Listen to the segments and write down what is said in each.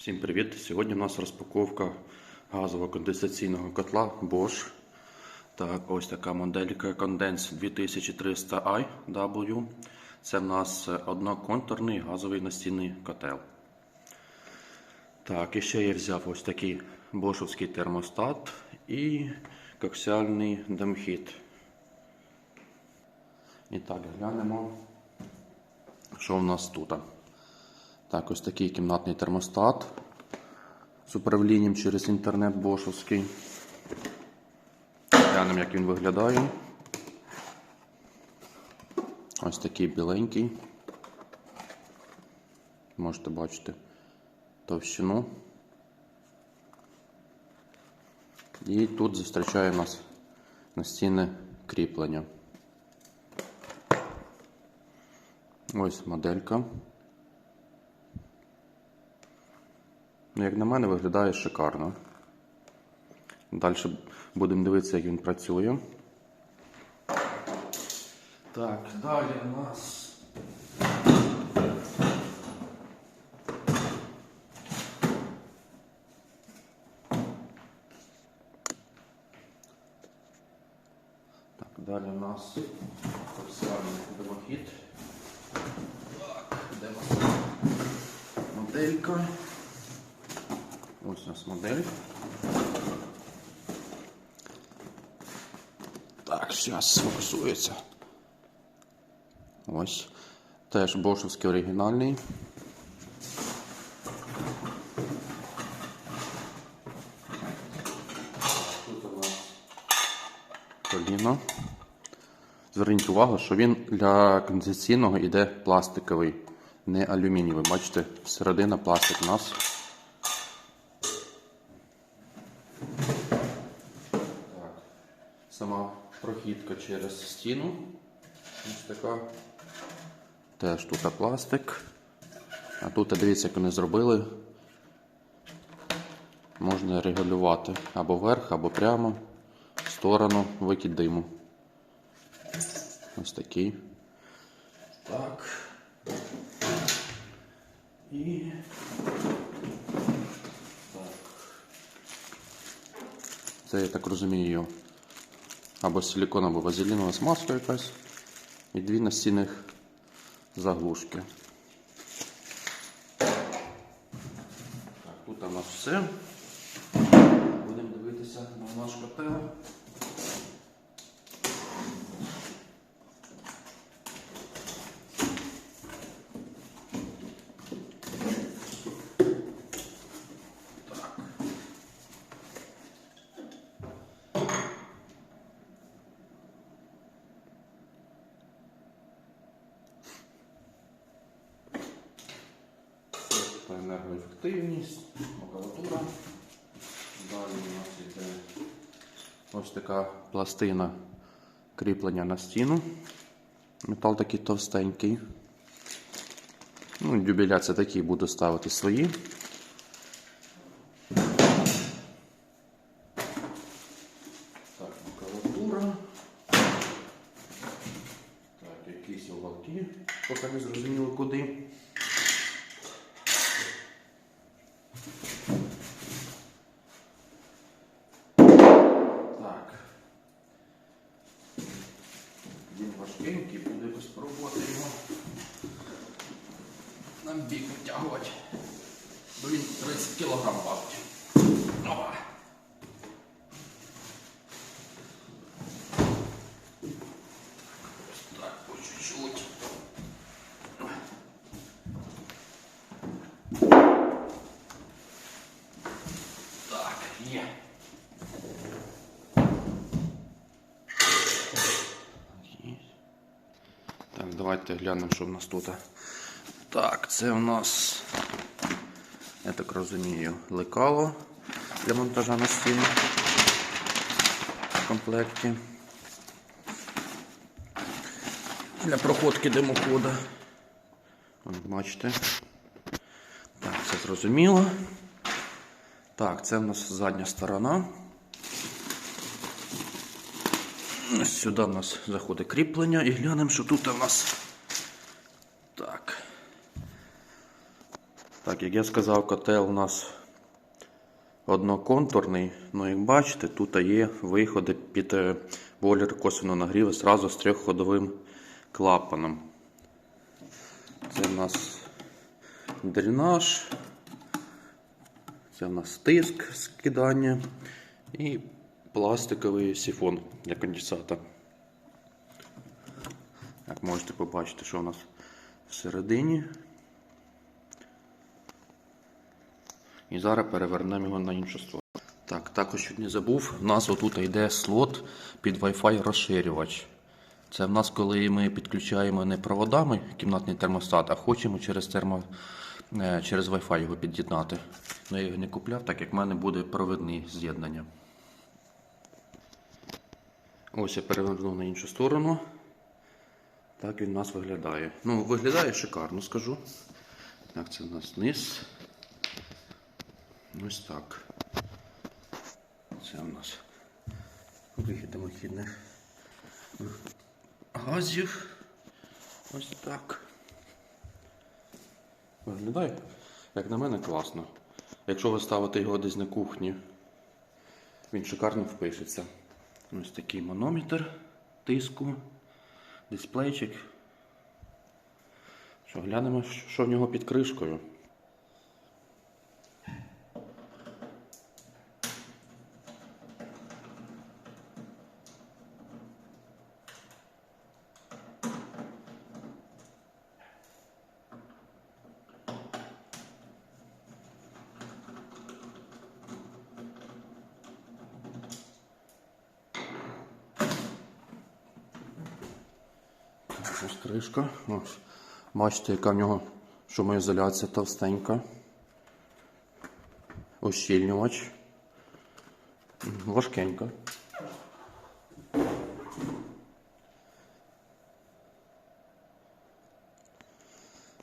Всім привіт! Сьогодні у нас розпаковка газового конденсаційного котла Bosch. Так, ось така моделька Condense 2300i W. Це в нас одноконтурний газовий настінний котел. Так, і ще я взяв ось такий бошовський термостат і коксіальний демхід. І так, глянемо, що в нас тут. Так, ось такий кімнатний термостат з управлінням через інтернет бошовський. Глянемо, як він виглядає. Ось такий біленький. Можете бачити товщину. І тут зустрічає нас настінне кріплення. Ось моделька. Ну, як на мене, виглядає шикарно. Далі будемо дивитися, як він працює. Так, далі у нас. Так, далі у нас коаксіальний димохід. Так, де моделька? Ось у нас модель. Так, зараз сфокусується. Ось. Теж бошовський оригінальний. Тут у нас коліно. Зверніть увагу, що він для конденсаційного йде пластиковий, не алюмінієвий. Бачите, середина пластик у нас. Так. Сама прохідка через стіну. Ось така. Теж тут пластик. А тут, дивіться, як вони зробили. Можна регулювати або вверх, або прямо в сторону викид диму. Ось такий. Так. І. Так. Це, я так розумію, або силікон, або вазелінова смазка якась. І дві настінних заглушки. Тут у нас все. Будемо дивитися на наш котел. Енергоефективність, макулатура. Далі у нас йде ось така пластина кріплення на стіну. Метал такий товстенький. Ну, дюбеля це такі буду ставити свої. Так, макулатура. Так, якісь уголки, поки не зрозуміло куди. Так. Він важкенький, буде спробувати його на бік витягувати. Бо він 30 кг важить. Опа. Ось Так, по чуть-чуть. Так, є. Так, давайте глянемо, що в нас тут. Так, це у нас, я так розумію, лекало для монтажа на стіну в комплекті. Для проходки димохода. Бачите. Так, це зрозуміло. Так, це в нас задня сторона. Сюди в нас заходить кріплення і глянемо, що тут у нас. Так. Так, як я сказав, котел у нас одноконтурний. Ну, як бачите, тут є виходи під е, бойлер косвенного нагріву зразу з трьохходовим клапаном. Це в нас дренаж. Це в нас тиск скидання і пластиковий сифон для конденсата. Як можете побачити, що у нас всередині. І зараз перевернемо його на іншу сторону. Так, також чуть не забув, у нас отут йде слот під Wi-Fi розширювач. Це в нас, коли ми підключаємо не проводами кімнатний термостат, а хочемо через термо, е, через Wi-Fi його під'єднати. Ну, я його не купляв, так як в мене буде провідне з'єднання. Ось я перевернув на іншу сторону. Так він у нас виглядає. Ну, виглядає шикарно, скажу. Так, це у нас низ. Ось так. Це у нас вихід домохідних газів. Ось так. Виглядає, як на мене, класно. Якщо ви ставите його десь на кухні, він шикарно впишеться. Ось такий манометр тиску, дисплейчик. Що, глянемо, що в нього під кришкою. Ось кришка. Ось. Бачите, яка в нього шумоізоляція товстенька. Ощільнювач. Важкенька.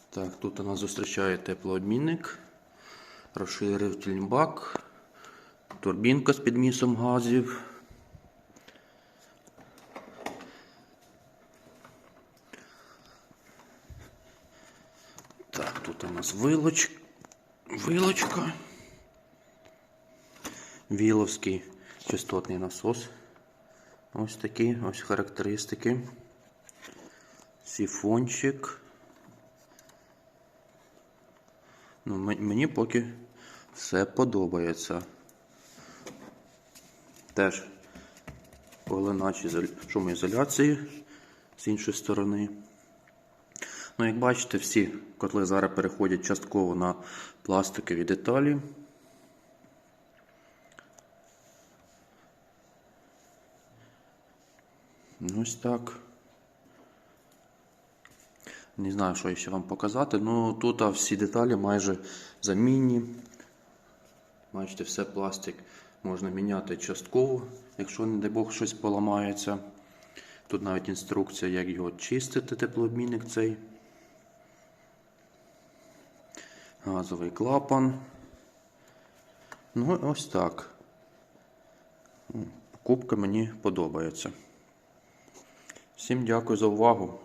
Так, тут у нас зустрічає теплообмінник, розширитель бак, турбінка з підмісом газів. Так, тут у нас вилоч... вилочка. Віловський частотний насос. Ось такі ось характеристики. Сіфончик. Ну, мені поки все подобається. Теж поглинач ізоля- шумоізоляції з іншої сторони. Ну, як бачите, всі котли зараз переходять частково на пластикові деталі. Ось так. Не знаю, що ще вам показати. Ну, тут всі деталі майже замінні. Бачите, все пластик можна міняти частково, якщо, не дай Бог, щось поламається. Тут навіть інструкція, як його чистити, теплообмінник цей. Газовий клапан. Ну, ось так. Покупка мені подобається. Всім дякую за увагу.